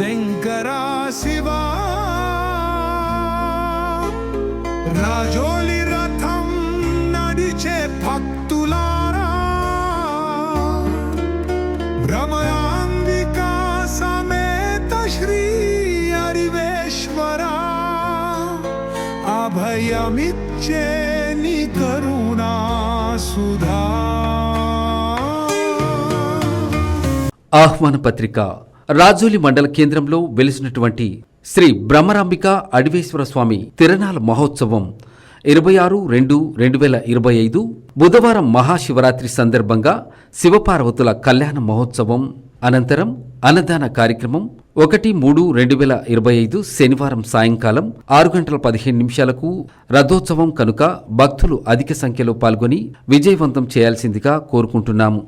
శంకరా శివా. రాజోలి రథం నడిచే భక్తులారా. భ్రమయాంబికా సమేత శ్రీ హరివేశ్వరా. అభయమిచ్చే కరుణా సుధా. ఆహ్వాన పత్రిక రాజోలి మండల కేంద్రంలో వెలిసినటువంటి శ్రీ బ్రహ్మరాంబిక అడివేశ్వర స్వామి తిరణాల మహోత్సవం ఇరవై ఆరు రెండు రెండు వేల ఇరవై ఐదు బుధవారం మహాశివరాత్రి సందర్భంగా శివపార్వతుల కళ్యాణ మహోత్సవం అనంతరం అన్నదాన కార్యక్రమం ఒకటి మూడు రెండు వేల ఇరవై ఐదు శనివారం సాయంకాలం ఆరు గంటల పదిహేను నిమిషాలకు రథోత్సవం కనుక భక్తులు అధిక సంఖ్యలో పాల్గొని విజయవంతం చేయాల్సిందిగా కోరుకుంటున్నాము.